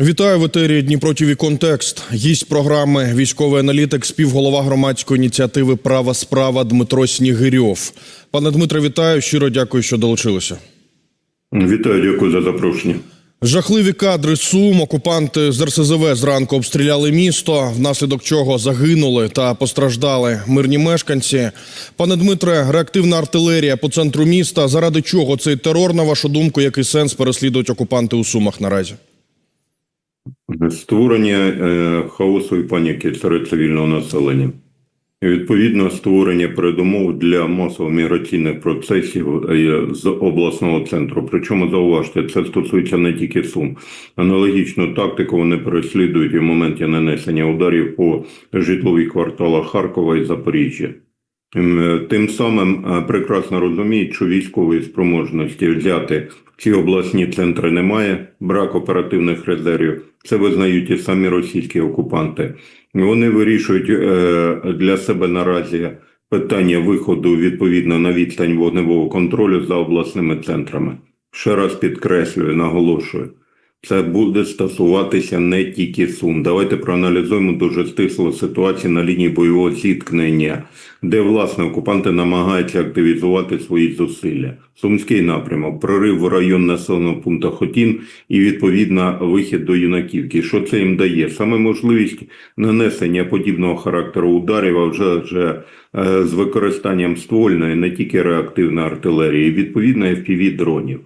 Вітаю в етері Дніпро ТІВІ Контекст. Гість програми військовий аналітик, співголова громадської ініціативи Права справа Дмитро Снігирьов. Пане Дмитре, вітаю. Щиро дякую, що долучилися. Вітаю, дякую за запрошення. Жахливі кадри Сум. Окупанти з РСЗВ зранку обстріляли місто, внаслідок чого загинули та постраждали мирні мешканці. Пане Дмитре, реактивна артилерія по центру міста. Заради чого цей терор, на вашу думку, який сенс переслідують окупанти у Сумах наразі? Створення е, хаосу і паніки серед цивільного населення. Відповідно, створення передумов для масово-міграційних процесів е, з обласного центру. Причому зауважте, це стосується не тільки Сум. Аналогічну тактику вони переслідують в моменті нанесення ударів по житлових кварталах Харкова і Запоріжжя. Е, Тим самим е, прекрасно розуміють, що військової спроможності взяти ці обласні центри немає, брак оперативних резервів. Це визнають і самі російські окупанти. Вони вирішують е, для себе наразі питання виходу відповідно на відстань вогневого контролю за обласними центрами. Ще раз підкреслюю, наголошую. Це буде стосуватися не тільки Сум. Давайте проаналізуємо дуже стисло ситуацію на лінії бойового зіткнення, де власне окупанти намагаються активізувати свої зусилля. Сумський напрямок, прорив в район населеного пункту Хотін і відповідно вихід до юнаківки. Що це їм дає? Саме можливість нанесення подібного характеру ударів, а вже, вже е, з використанням ствольної, не тільки реактивної артилерії, відповідно fpv дронів.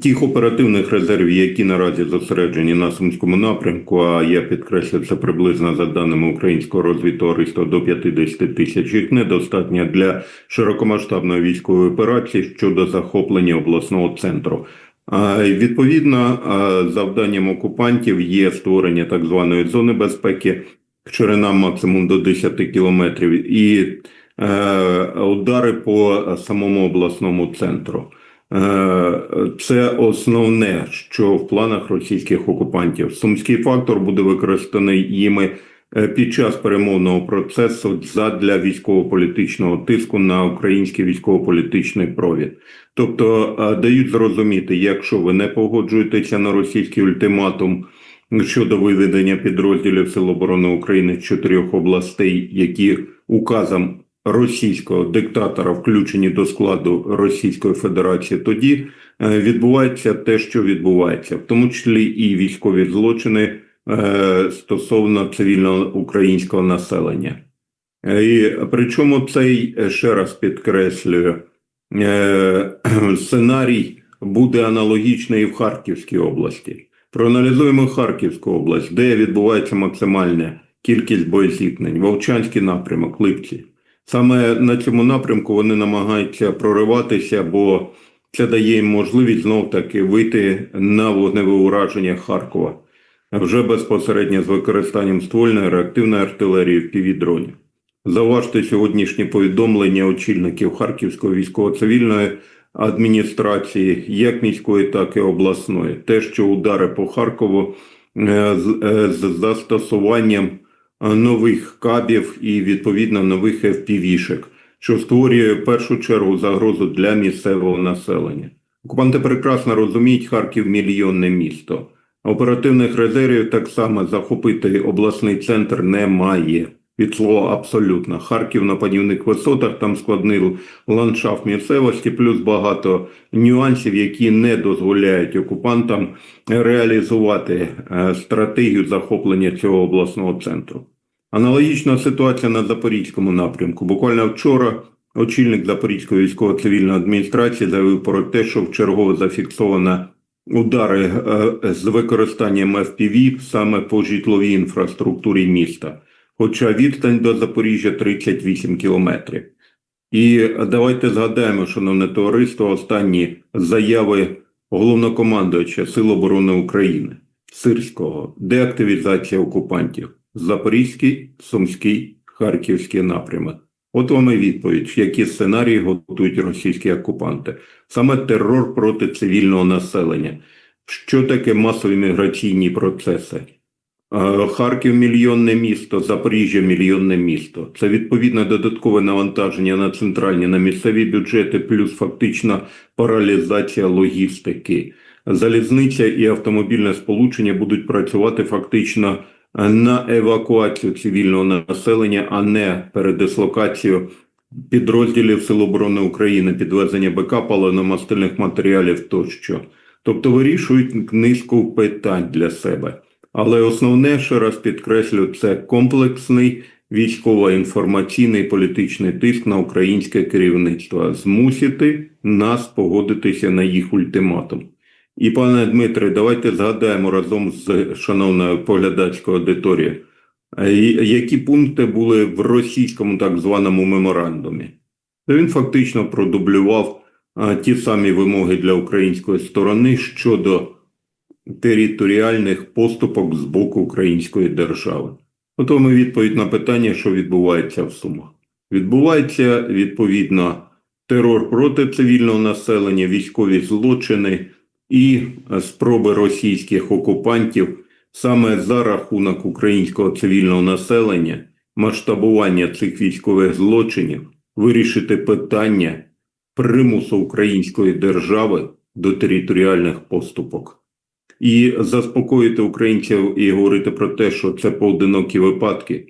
Тих оперативних резервів, які наразі зосереджені на Сумському напрямку, а я підкреслю це приблизно за даними українського розвідтовариства до 50 тисяч, їх недостатньо для широкомасштабної військової операції щодо захоплення обласного центру. Відповідно, завданням окупантів є створення так званої зони безпеки, ширина максимум до 10 кілометрів, і е, удари по самому обласному центру. Е, Це основне, що в планах російських окупантів. Сумський фактор буде використаний їми е, під час перемовного процесу задля військово-політичного тиску на український військово-політичний провід. Тобто е, дають зрозуміти, якщо ви не погоджуєтеся на російський ультиматум щодо виведення підрозділів Сил оборони України з чотирьох областей, які указом російського диктатора включені до складу Російської Федерації, тоді е, відбувається те, що відбувається, в тому числі і військові злочини е, стосовно цивільного українського населення. Е, І причому цей ще раз підкреслюю сценарій буде аналогічний і в Харківській області. Проаналізуємо Харківську область, де відбувається максимальна кількість боєзіткнень, Вовчанський напрямок, Липці. Саме на цьому напрямку вони намагаються прориватися, бо це дає їм можливість знов таки вийти на вогневе ураження Харкова вже безпосередньо з використанням ствольної реактивної артилерії в півдронів. Заважте сьогоднішні повідомлення очільників Харківської військово-цивільної адміністрації, як міської, так і обласної. Те, що удари по Харкову е, з, е, з застосуванням нових кабів і відповідно нових FPV-шек, що створює в першу чергу загрозу для місцевого населення. Окупанти прекрасно розуміють Харків мільйонне місто. Оперативних резервів так само захопити обласний центр немає. Від слова абсолютно. Харків на панівних висотах, там складний ландшафт місцевості, плюс багато нюансів, які не дозволяють окупантам реалізувати е, стратегію захоплення цього обласного центру. Аналогічна ситуація на Запорізькому напрямку. Буквально вчора очільник Запорізької військово-цивільної адміністрації заявив про те, що вчергово зафіксовано удари е, з використанням FPV саме по житловій інфраструктурі міста. Хоча відстань до Запоріжжя 38 кілометрів. І давайте згадаємо, шановне товариство, останні заяви головнокомандуюча Сил оборони України Сирського, деактивізація окупантів, Запорізький, Сумський, Харківський напрямок. От вам і відповідь, які сценарії готують російські окупанти. Саме терор проти цивільного населення. Що таке масові міграційні процеси? Е, Харків мільйонне місто, Запоріжжя мільйонне місто. Це відповідне додаткове навантаження на центральні, на місцеві бюджети, плюс фактично паралізація логістики. залізниця і автомобільне сполучення будуть працювати фактично на евакуацію цивільного населення, а не передислокацію підрозділів Сил оборони України, підвезення БК, паливно-мастильних матеріалів тощо. Тобто вирішують низку питань для себе. Але основне, ще раз підкреслю, це комплексний військово-інформаційний політичний тиск на українське керівництво, змусити нас погодитися на їх ультиматум. І, пане Дмитре, давайте згадаємо разом з шановною поглядацькою аудиторією, е, які пункти були в російському так званому меморандумі. Він фактично продублював ті самі вимоги для української сторони щодо територіальних поступок з боку української держави. Ото ми відповідь на питання, що відбувається в Сумах. Відбувається відповідно терор проти цивільного населення, військові злочини і спроби російських окупантів саме за рахунок українського цивільного населення, масштабування цих військових злочинів, вирішити питання примусу української держави до територіальних поступок. І заспокоїти українців і говорити про те, що це поодинокі випадки.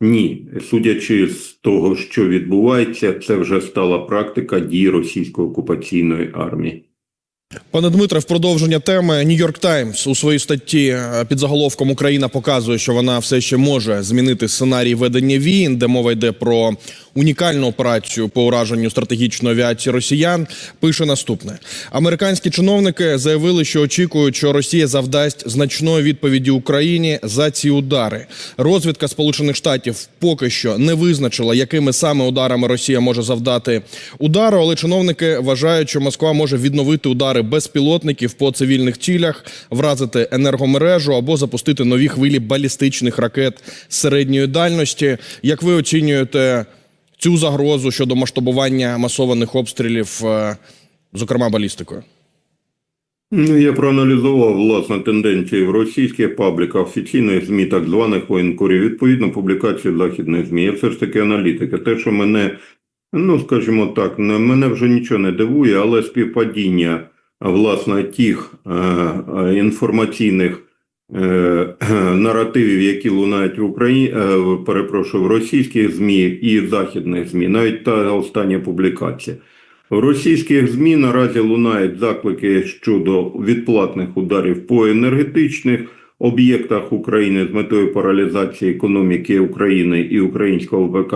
Ні, судячи з того, що відбувається, це вже стала практика дій російської окупаційної армії. Пане Дмитре, в продовження теми Нью-Йорк Таймс у своїй статті е, під заголовком Україна показує, що вона все ще може змінити сценарій ведення війн, де мова йде про унікальну операцію по ураженню стратегічної авіації росіян. Пише наступне: американські чиновники заявили, що очікують, що Росія завдасть значної відповіді Україні за ці удари. Розвідка Сполучених Штатів поки що не визначила, якими саме ударами Росія може завдати удару, але чиновники вважають, що Москва може відновити удари безпілотників по цивільних цілях, вразити енергомережу або запустити нові хвилі балістичних ракет середньої дальності. Як ви оцінюєте цю загрозу щодо масштабування масованих обстрілів, е, зокрема балістикою? Ну, я проаналізував власне тенденції в російських пабліках, офіційних ЗМІ, так званих воєнкорів, відповідно публікації західних ЗМІ. Я все ж таки аналітика. Те, що мене, ну скажімо так, не- мене вже нічого не дивує, але співпадіння власне тих е, інформаційних е, наративів, які лунають в Україні, е, перепрошую, в російських ЗМІ і західних ЗМІ, навіть та остання публікація. В російських ЗМІ наразі лунають заклики щодо відплатних ударів по енергетичних об'єктах України з метою паралізації економіки України і українського ВК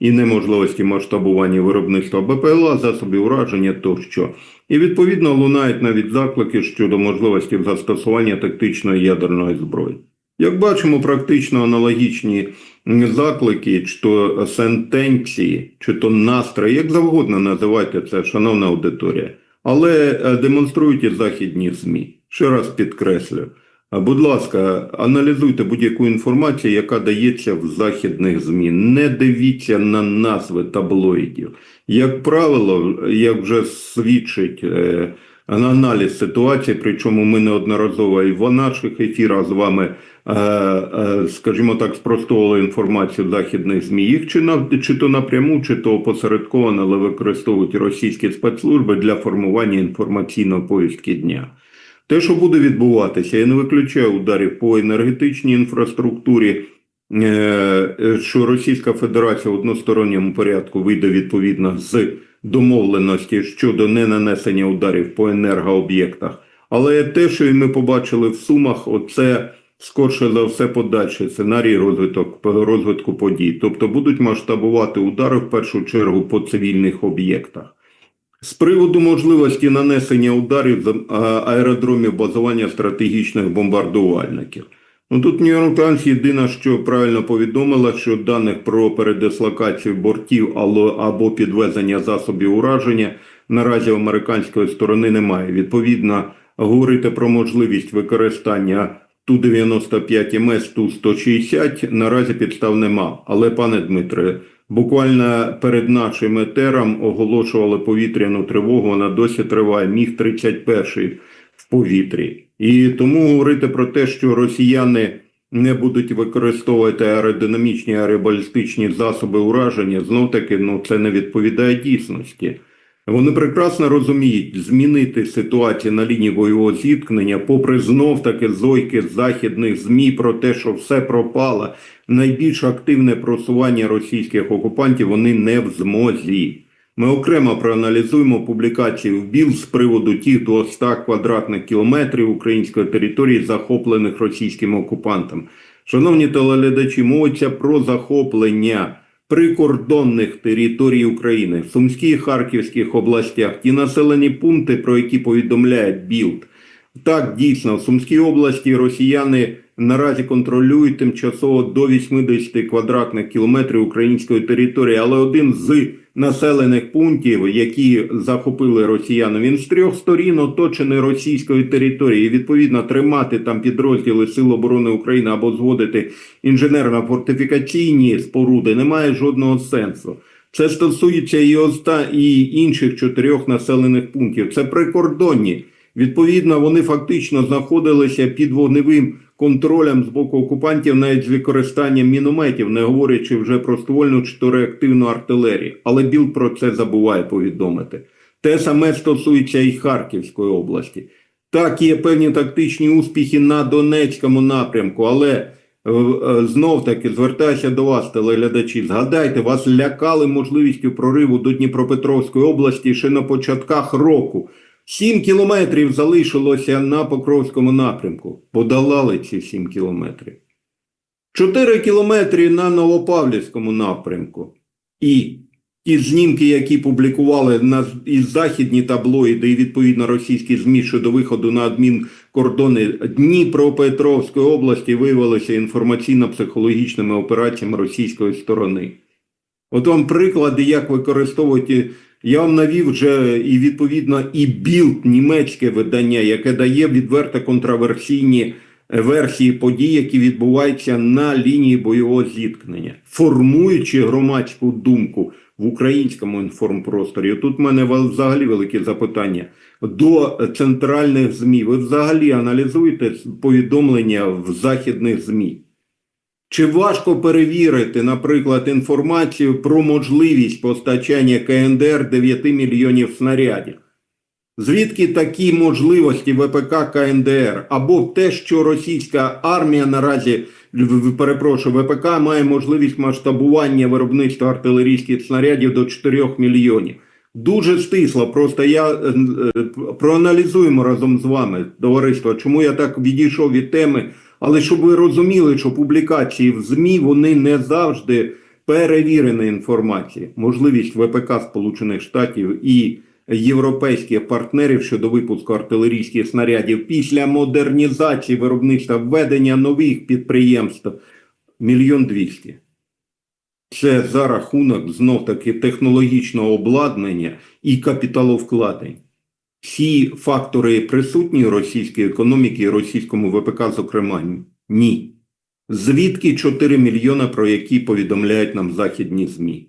і неможливості масштабування виробництва БПЛА, засобів ураження тощо. І відповідно лунають навіть заклики щодо можливості застосування тактичної ядерної зброї. Як бачимо, практично аналогічні заклики, чи то сентенції, чи то настрої, як завгодно називайте це, шановна аудиторія, але е, демонструють і західні ЗМІ. Ще раз підкреслю. Будь ласка, аналізуйте будь-яку інформацію, яка дається в західних ЗМІ. Не дивіться на назви таблоїдів. Як правило, як вже свідчить е, аналіз ситуації, причому ми неодноразово і в наших ефірах з вами, е, е, скажімо так, спростовували інформацію західних ЗМІ. Їх чи, на, чи то напряму, чи то опосередковано, але використовують російські спецслужби для формування інформаційної повістки дня. Те, що буде відбуватися, я не виключаю ударів по енергетичній інфраструктурі, що Російська Федерація в односторонньому порядку вийде відповідно з домовленості щодо ненанесення ударів по енергооб'єктах. Але те, що ми побачили в Сумах, оце скорше за все подальший сценарій розвиток, розвитку подій. Тобто будуть масштабувати удари в першу чергу по цивільних об'єктах. З приводу можливості нанесення ударів з аеродромів базування стратегічних бомбардувальників. Ну тут Нью-Йорк Таймс що правильно повідомила, що даних про передислокацію бортів або, підвезення засобів ураження наразі американської сторони немає. Відповідно, говорити про можливість використання Ту-95 МС, Ту-160 наразі підстав нема. Але, пане Дмитре, Буквально перед нашим етером оголошували повітряну тривогу. Вона досі триває. Міг 31 в повітрі. І тому говорити про те, що росіяни не будуть використовувати аеродинамічні аеробалістичні засоби ураження, знов таки ну це не відповідає дійсності. Вони прекрасно розуміють змінити ситуацію на лінії бойового зіткнення, попри знов таки зойки західних змі про те, що все пропало. Найбільш активне просування російських окупантів вони не в змозі. Ми окремо проаналізуємо публікації в БІЛ з приводу тих 200 квадратних кілометрів української території, захоплених російськими окупантами. Шановні телеглядачі, мовиться про захоплення прикордонних територій України в Сумській і Харківських областях, ті населені пункти, про які повідомляє БІЛД. Так, дійсно, в Сумській області росіяни наразі контролюють тимчасово до 80 квадратних кілометрів української території, але один з населених пунктів, які захопили росіяни, він з трьох сторін оточений російською територією. І, відповідно, тримати там підрозділи Сил оборони України або зводити інженерно-фортифікаційні споруди немає жодного сенсу. Це стосується і оста і інших чотирьох населених пунктів. Це прикордонні. Відповідно, вони фактично знаходилися під вогневим контролем з боку окупантів, навіть з використанням мінометів, не говорячи вже про ствольну чи то реактивну артилерію. Але Біл про це забуває повідомити. Те саме стосується і Харківської області. Так, є певні тактичні успіхи на Донецькому напрямку, але е, е, знов таки звертаюся до вас, телеглядачі. Згадайте, вас лякали можливістю прориву до Дніпропетровської області ще на початках року. Сім кілометрів залишилося на Покровському напрямку. Подолали ці сім кілометрів. Чотири кілометри на Новопавлівському напрямку. І ті знімки, які публікували на і західні таблоїди, і відповідно російські ЗМІ щодо виходу на адмінкордони Дніпропетровської області, виявилися інформаційно-психологічними операціями російської сторони. От вам приклади, як використовувати. Я вам навів вже і відповідно і білд німецьке видання, яке дає відверто контраверсійні версії подій, які відбуваються на лінії бойового зіткнення, формуючи громадську думку в українському інформпросторі. Тут в мене взагалі велике запитання до центральних змі. Ви взагалі аналізуєте повідомлення в західних змі? Чи важко перевірити, наприклад, інформацію про можливість постачання КНДР 9 мільйонів снарядів? Звідки такі можливості ВПК КНДР? Або те, що російська армія наразі, перепрошую, ВПК має можливість масштабування виробництва артилерійських снарядів до 4 мільйонів? Дуже стисло. Просто я е, е, проаналізуємо разом з вами, товариство, чому я так відійшов від теми. Але щоб ви розуміли, що публікації в ЗМІ вони не завжди перевірена інформація. Можливість ВПК Сполучених Штатів і європейських партнерів щодо випуску артилерійських снарядів після модернізації виробництва введення нових підприємств мільйон двісті. Це за рахунок знов таки технологічного обладнання і капіталовкладень. Ці фактори присутні в російській економіці і російському ВПК, зокрема, ні. Звідки 4 мільйона, про які повідомляють нам західні ЗМІ?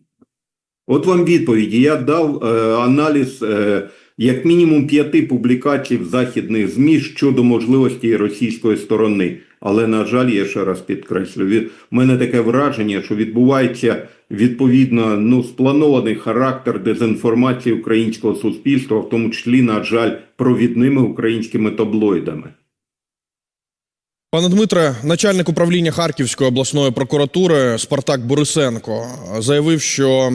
От вам відповіді. Я дав е, аналіз е, як мінімум п'яти публікацій в західних ЗМІ щодо можливості російської сторони. Але, на жаль, я ще раз підкреслю, від мене таке враження, що відбувається відповідно ну, спланований характер дезінформації українського суспільства, в тому числі, на жаль, провідними українськими таблоїдами. Пане Дмитре, начальник управління Харківської обласної прокуратури Спартак Борисенко заявив, що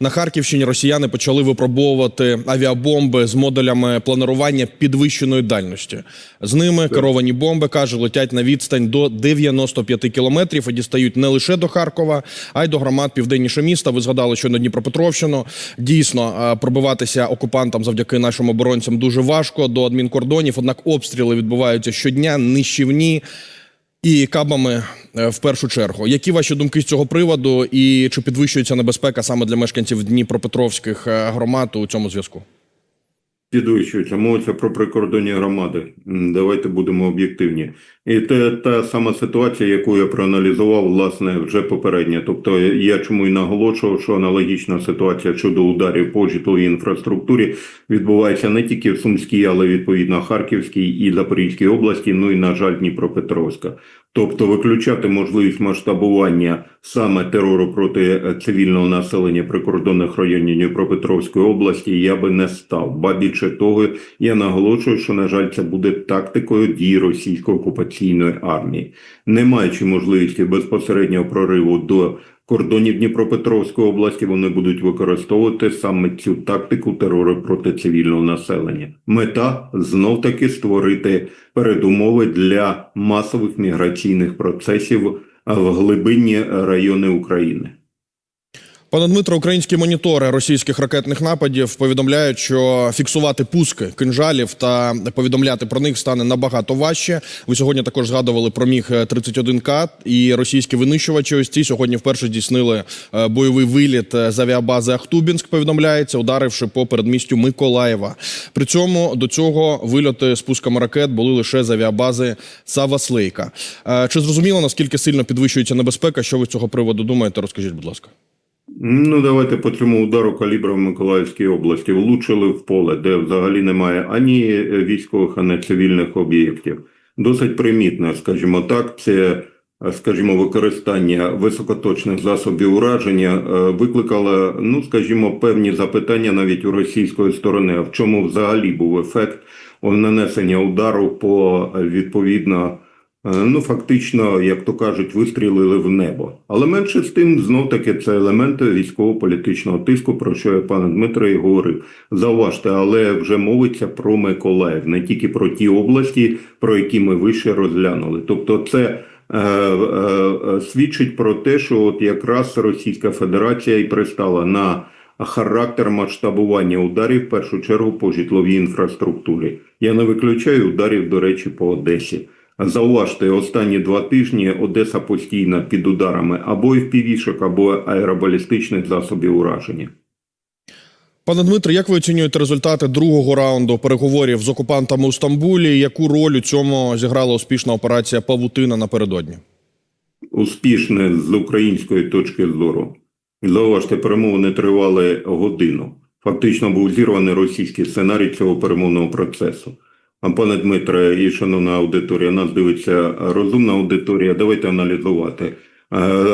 на Харківщині росіяни почали випробовувати авіабомби з модулями планування підвищеної дальності. З ними керовані бомби каже, летять на відстань до 95 кілометрів і дістають не лише до Харкова, а й до громад південніше міста. Ви згадали, що на Дніпропетровщину дійсно е, пробиватися окупантам завдяки нашим оборонцям дуже важко до адмінкордонів. Однак обстріли відбуваються щодня, нищівні і кабами е, в першу чергу. Які ваші думки з цього приводу, і чи підвищується небезпека саме для мешканців Дніпропетровських е, громад у цьому зв'язку? Підвищується. Мовиться про прикордонні громади. Давайте будемо об'єктивні. І це та сама ситуація, яку я проаналізував, власне, вже попередньо. Тобто я чому і наголошував, що аналогічна ситуація щодо ударів по житловій інфраструктурі відбувається не тільки в Сумській, але відповідно Харківській і Запорізькій області, ну і на жаль, Дніпропетровська. Тобто виключати можливість масштабування саме терору проти е, цивільного населення прикордонних районів Дніпропетровської області я би не став. Ба більше того, я наголошую, що на жаль, це буде тактикою дій російської окупаційної армії, не маючи можливості безпосереднього прориву до кордонів Дніпропетровської області, вони будуть використовувати саме цю тактику терору проти цивільного населення. Мета знов таки створити передумови для масових міграційних процесів в глибинні райони України. Пане Дмитро, українські монітори російських ракетних нападів повідомляють, що фіксувати пуски кинжалів та повідомляти про них стане набагато важче. Ви сьогодні також згадували про міг 31 к і російські винищувачі. Ось ці сьогодні вперше здійснили е, бойовий виліт е, з авіабази Ахтубінськ. Повідомляється, ударивши по передмістю Миколаєва. При цьому до цього вильоти з пусками ракет були лише з авіабази Саваслейка. Е, Чи зрозуміло наскільки сильно підвищується небезпека? Що ви з цього приводу думаєте? Розкажіть, будь ласка. Ну, давайте по цьому удару калібра в Миколаївській області влучили в поле, де взагалі немає ані військових, ані цивільних об'єктів. Досить примітно, скажімо так, це, скажімо, використання високоточних засобів ураження е, викликало, ну, скажімо, певні запитання навіть у російської сторони. А в чому взагалі був ефект нанесення удару по е, відповідно. Е, Ну, фактично, як то кажуть, вистрілили в небо. Але менше з тим, знов таки, це елементи військово-політичного тиску, про що я пане Дмитро і говорив. Зауважте, але вже мовиться про Миколаїв, не тільки про ті області, про які ми вище розглянули. Тобто, це е, е, свідчить про те, що от якраз Російська Федерація і пристала на характер масштабування ударів в першу чергу по житловій інфраструктурі. Я не виключаю ударів, до речі, по Одесі. Зауважте, останні два тижні Одеса постійно під ударами або впівішок, або аеробалістичних засобів ураження. Пане Дмитро, як ви оцінюєте результати другого раунду переговорів з окупантами у Стамбулі? Яку роль у цьому зіграла успішна операція Павутина напередодні? Успішне з української точки зору. Зауважте, перемовини тривали годину. Фактично був зірваний російський сценарій цього перемовного процесу. Пане Дмитре і шановна аудиторія, нас дивиться розумна аудиторія. Давайте аналізувати. Е,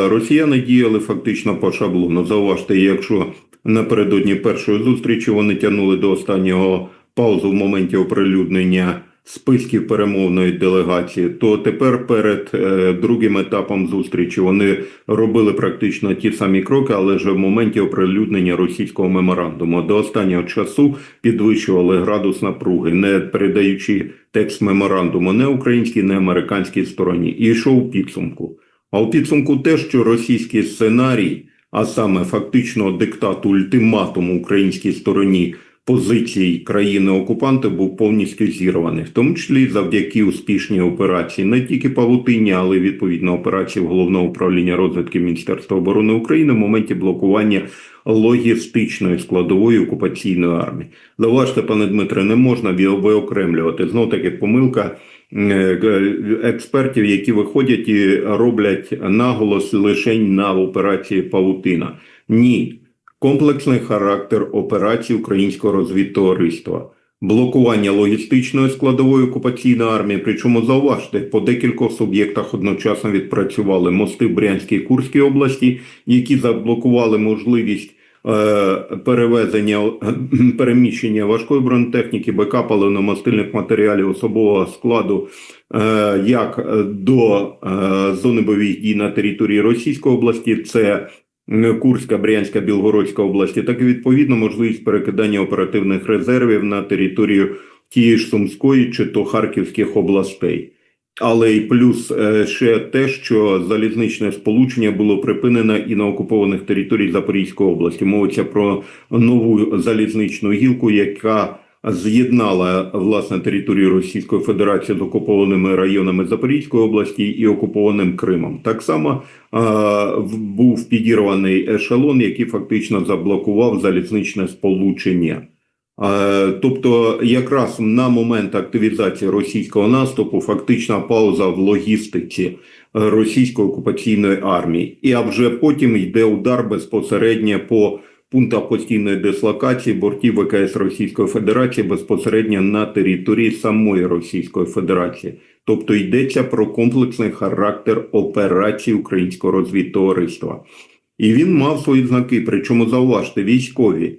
Росіяни діяли фактично по шаблону. Зауважте, якщо напередодні першої зустрічі вони тягнули до останнього паузу в моменті оприлюднення списків перемовної делегації, то тепер перед е, другим етапом зустрічі вони робили практично ті самі кроки, але вже в моменті оприлюднення російського меморандуму до останнього часу підвищували градус напруги, не передаючи текст меморандуму не українській, не американській стороні, і йшов підсумку. А у підсумку те, що російський сценарій, а саме фактично диктат ультиматуму українській стороні позицій країни-окупанта був повністю зірваний, в тому числі завдяки успішній операції не тільки Павутині, але й відповідно операції головного управління розвідки Міністерства оборони України в моменті блокування логістичної складової окупаційної армії. Зауважте, пане Дмитре, не можна виокремлювати. Знов таки помилка е, експертів, які виходять і роблять наголос лише на операції Павутина. Ні, комплексний характер операції українського розвідтовариства. Блокування логістичної складової окупаційної армії, причому зауважте, по декількох суб'єктах одночасно відпрацювали мости в Брянській Курській області, які заблокували можливість е, перевезення переміщення важкої бронетехніки, БК паливно-мастильних матеріалів особового складу е, як до е, зони бойових дій на території Російської області, це Курська, Брянська, Білгородська області, так і відповідно можливість перекидання оперативних резервів на територію тієї ж Сумської чи то Харківських областей. Але й плюс е, ще те, що залізничне сполучення було припинено і на окупованих територіях Запорізької області. Мовиться про нову залізничну гілку, яка з'єднала власне територію Російської Федерації з окупованими районами Запорізької області і окупованим Кримом. Так само е, був підірваний ешелон, який фактично заблокував залізничне сполучення. Е, Тобто, якраз на момент активізації російського наступу фактична пауза в логістиці е, російської окупаційної армії, і а вже потім йде удар безпосередньо по пунктах постійної дислокації бортів ВКС Російської Федерації безпосередньо на території самої Російської Федерації. Тобто йдеться про комплексний характер операції українського розвідтовариства. І він мав свої знаки, причому зауважте, військові.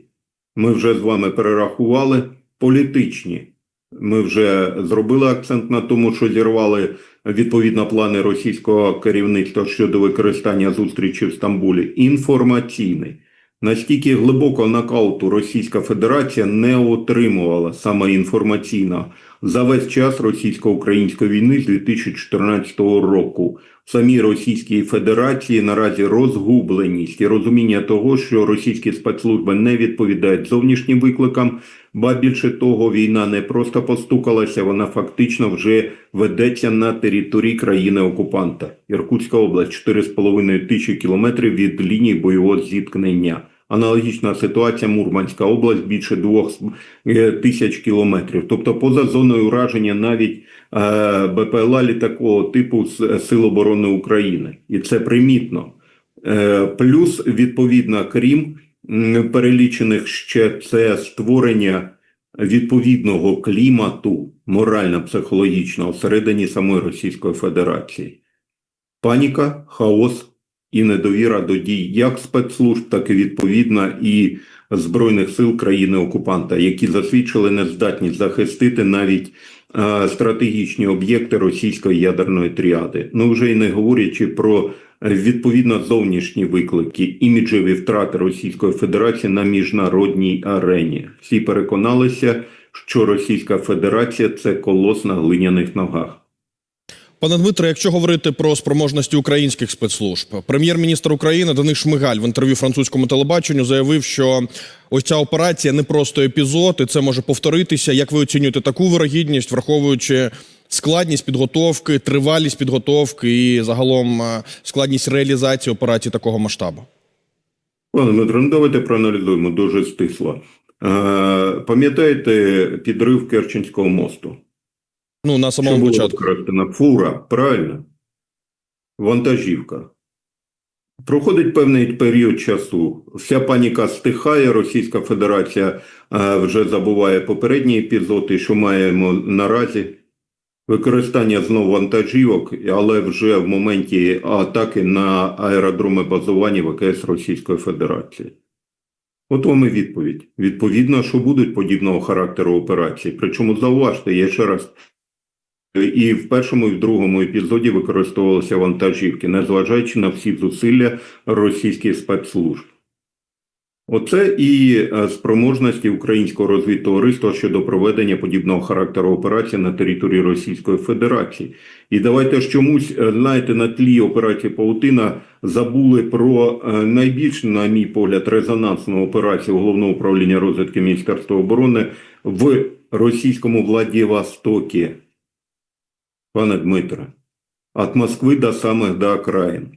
Ми вже з вами перерахували політичні. Ми вже зробили акцент на тому, що зірвали відповідно плани російського керівництва щодо використання зустрічі в Стамбулі. Інформаційний. Настільки глибокого нокауту Російська Федерація не отримувала саме інформаційно за весь час російсько-української війни з 2014 року. В самій Російській Федерації наразі розгубленість і розуміння того, що російські спецслужби не відповідають зовнішнім викликам, ба більше того, війна не просто постукалася, вона фактично вже ведеться на території країни-окупанта. Іркутська область 4,5 тисячі кілометрів від лінії бойового зіткнення. Аналогічна ситуація Мурманська область більше двох е, тисяч кілометрів. Тобто, поза зоною ураження навіть е, БПЛА літакового типу Сил оборони України, і це примітно. Е, плюс, відповідно, крім перелічених ще це створення відповідного клімату морально-психологічного всередині самої Російської Федерації. Паніка, хаос і недовіра до дій як спецслужб, так і відповідно і збройних сил країни-окупанта, які засвідчили нездатність захистити навіть е, стратегічні об'єкти російської ядерної тріади. Ну вже й не говорячи про е, відповідно зовнішні виклики, іміджеві втрати Російської Федерації на міжнародній арені. Всі переконалися, що Російська Федерація це колос на глиняних ногах. Пане Дмитре, якщо говорити про спроможності українських спецслужб, прем'єр-міністр України Денис Шмигаль в інтерв'ю французькому телебаченню заявив, що ось ця операція не просто епізод, і це може повторитися. Як ви оцінюєте таку вирогідність, враховуючи складність підготовки, тривалість підготовки і загалом е, складність реалізації операції такого масштабу? Пане Дмитро, ну давайте проаналізуємо дуже стисло. Е, Пам'ятаєте підрив Керченського мосту? Ну на самому було початку. використано? Фура, правильно? Вантажівка. Проходить певний період часу. Вся паніка стихає. Російська Федерація е, вже забуває попередні епізоди, що маємо наразі. Використання знову вантажівок, але вже в моменті атаки на аеродроми базування ВКС Російської Федерації. От вам і відповідь. Відповідно, що будуть подібного характеру операції. Причому зауважте, я ще раз і в першому, і в другому епізоді використовувалися вантажівки, незважаючи на всі зусилля російських спецслужб. Оце і е, спроможності українського розвідтовариства щодо проведення подібного характеру операції на території Російської Федерації. І давайте ж чомусь, е, знаєте, на тлі операції Паутина забули про е, найбільш, на мій погляд, резонансну операцію Головного управління розвідки Міністерства оборони в російському Владивостокі. Пане Дмитре, від Москви до самих до окраїн.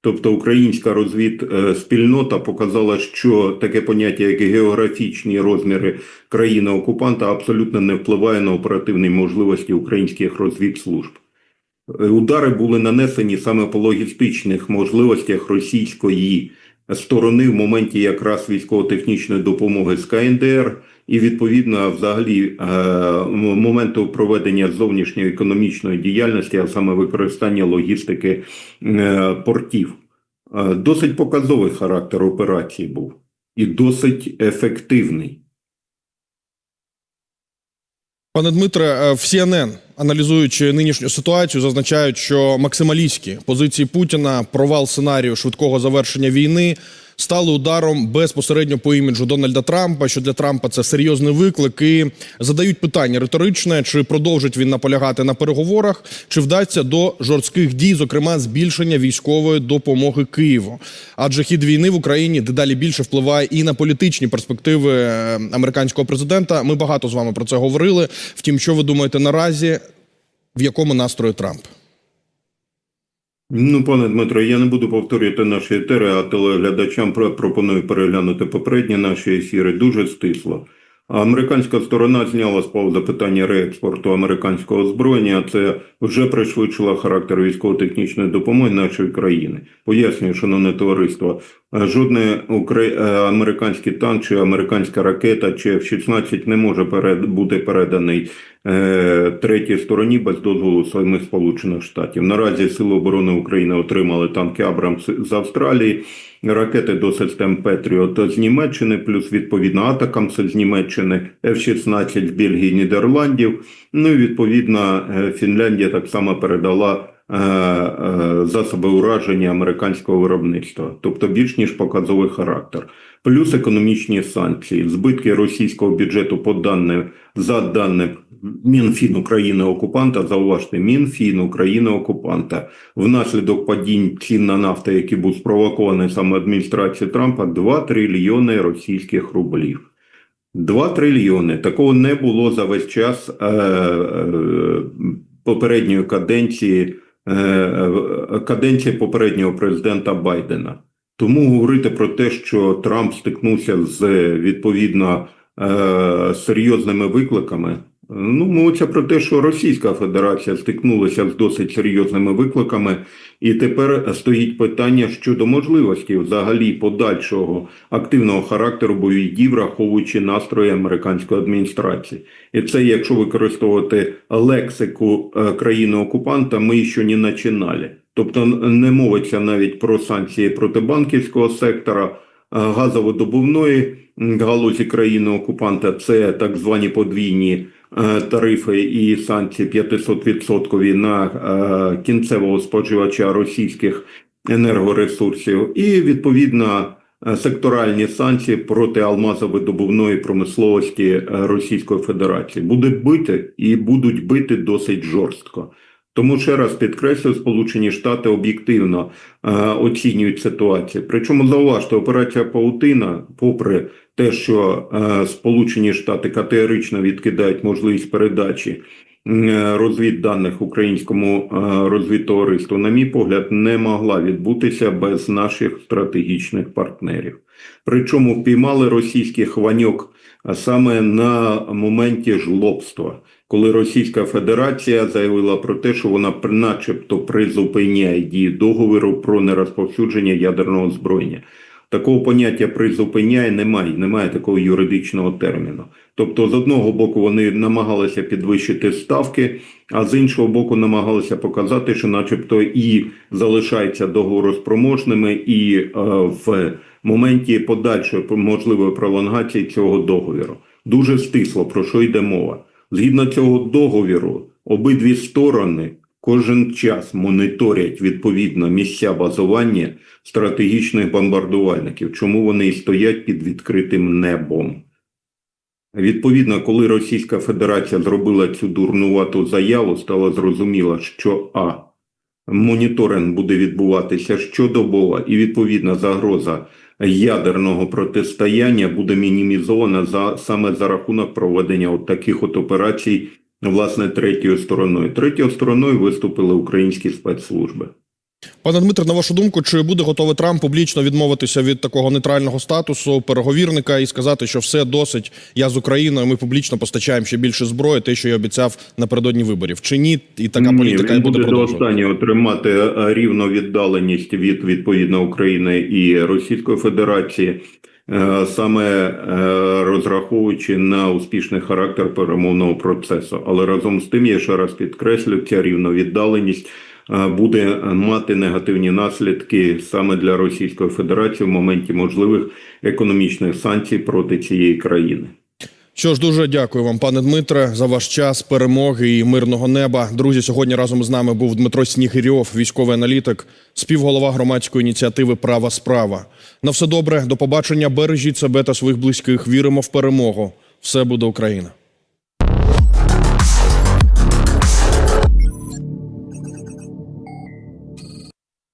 Тобто українська розвідспільнота показала, що таке поняття, як географічні розміри країни-окупанта, абсолютно не впливає на оперативні можливості українських розвідслужб. Е, Удари були нанесені саме по логістичних можливостях російської сторони в моменті якраз військово-технічної допомоги з КНДР і відповідно взагалі е, моменту проведення зовнішньої економічної діяльності, а саме використання логістики е, портів. Е, Досить показовий характер операції був і досить ефективний. Пане Дмитре, в CNN, аналізуючи нинішню ситуацію, зазначають, що максималістські позиції Путіна, провал сценарію швидкого завершення війни стали ударом безпосередньо по іміджу Дональда Трампа. Що для Трампа це серйозний виклик. І задають питання риторичне: чи продовжить він наполягати на переговорах, чи вдасться до жорстких дій, зокрема збільшення військової допомоги Києву. Адже хід війни в Україні дедалі більше впливає і на політичні перспективи е, американського президента. Ми багато з вами про це говорили. Втім, що ви думаєте наразі, в якому настрої Трамп? Ну, пане Дмитро, я не буду повторювати наші етери, а телеглядачам про- пропоную переглянути попередні наші ефіри дуже стисло. Американська сторона зняла з паузи питання реекспорту американського озброєння. Це вже пришвидшило характер військово-технічної допомоги нашої країни. Пояснюю, шановне товариство, жодний укра... е, американський танк чи американська ракета чи F-16 не може перед... бути переданий е, третій стороні без дозволу самих Сполучених Штатів. Наразі Сили оборони України отримали танки Абрамс з Австралії, ракети до систем Петріот з Німеччини, плюс відповідно Атакамс з Німеччини, F-16 з Бельгії, Нідерландів. Ну і відповідно е, Фінляндія так само передала. Е, е, Засоби ураження американського виробництва, тобто більш ніж показовий характер, плюс економічні санкції, збитки російського бюджету по даним за даним Мінфін України окупанта, зауважте, Мінфін України окупанта внаслідок падінь цін на нафту, який був спровокований саме адміністрацією Трампа, 2 трильйони російських рублів. 2 трильйони. Такого не було за весь час е, е, попередньої каденції, каденції попереднього президента Байдена. Тому говорити про те, що Трамп стикнувся з відповідно е, серйозними викликами. Ну, мовиться про те, що Російська Федерація стикнулася з досить серйозними викликами, і тепер стоїть питання щодо можливості взагалі подальшого активного характеру бойових дій, враховуючи настрої американської адміністрації. І це, якщо використовувати лексику е, країни окупанта, ми ще не починали. Тобто не мовиться навіть про санкції проти банківського сектора, е, газовидобувної галузі країни окупанта. Це так звані подвійні тарифи і санкції 500% на е, кінцевого споживача російських енергоресурсів, і відповідно е, секторальні санкції проти алмазовидобувної промисловості е, Російської Федерації. Буде бити і будуть бити досить жорстко. Тому ще раз підкреслю, Сполучені Штати об'єктивно е, оцінюють ситуацію. Причому зауважте, операція Паутина, попри те, що е, Сполучені Штати категорично відкидають можливість передачі е, розвідданих українському е, розвідтовариству, на мій погляд, не могла відбутися без наших стратегічних партнерів. Причому впіймали російський хваньок саме на моменті жлобства, коли Російська Федерація заявила про те, що вона начебто призупиняє дії договору про нерозповсюдження ядерного озброєння. Такого поняття призупиняє немає, немає такого юридичного терміну. Тобто, з одного боку, вони намагалися підвищити ставки, а з іншого боку, намагалися показати, що, начебто, і залишаються договороспроможними, і е, в моменті подальшої можливої пролонгації цього договіру. Дуже стисло про що йде мова. Згідно цього договіру, обидві сторони кожен час моніторять відповідно місця базування стратегічних бомбардувальників, чому вони і стоять під відкритим небом. Відповідно, коли Російська Федерація зробила цю дурнувату заяву, стало зрозуміло, що а моніторинг буде відбуватися щодобово, і відповідна загроза ядерного протистояння буде мінімізована за саме за рахунок проведення от таких от операцій, власне, третьою стороною. Третьою стороною виступили українські спецслужби. Пане Дмитре, на вашу думку, чи буде готовий Трамп публічно відмовитися від такого нейтрального статусу переговірника і сказати, що все досить, я з Україною, ми публічно постачаємо ще більше зброї, те, що я обіцяв напередодні виборів? Чи ні? І така Ні, політика він буде буде до останнього тримати е, рівну віддаленість від відповідно України і Російської Федерації, е, саме е, розраховуючи на успішний характер перемовного процесу. Але разом з тим, я ще раз підкреслю, ця рівна віддаленість е, буде мати негативні наслідки саме для Російської Федерації в моменті можливих економічних санкцій проти цієї країни. Що ж, дуже дякую вам, пане Дмитре, за ваш час, перемоги і мирного неба. Друзі, сьогодні разом з нами був Дмитро Снігирьов, військовий аналітик, співголова громадської ініціативи Права справа. На все добре, до побачення. Бережіть себе та своїх близьких. Віримо в перемогу. Все буде Україна.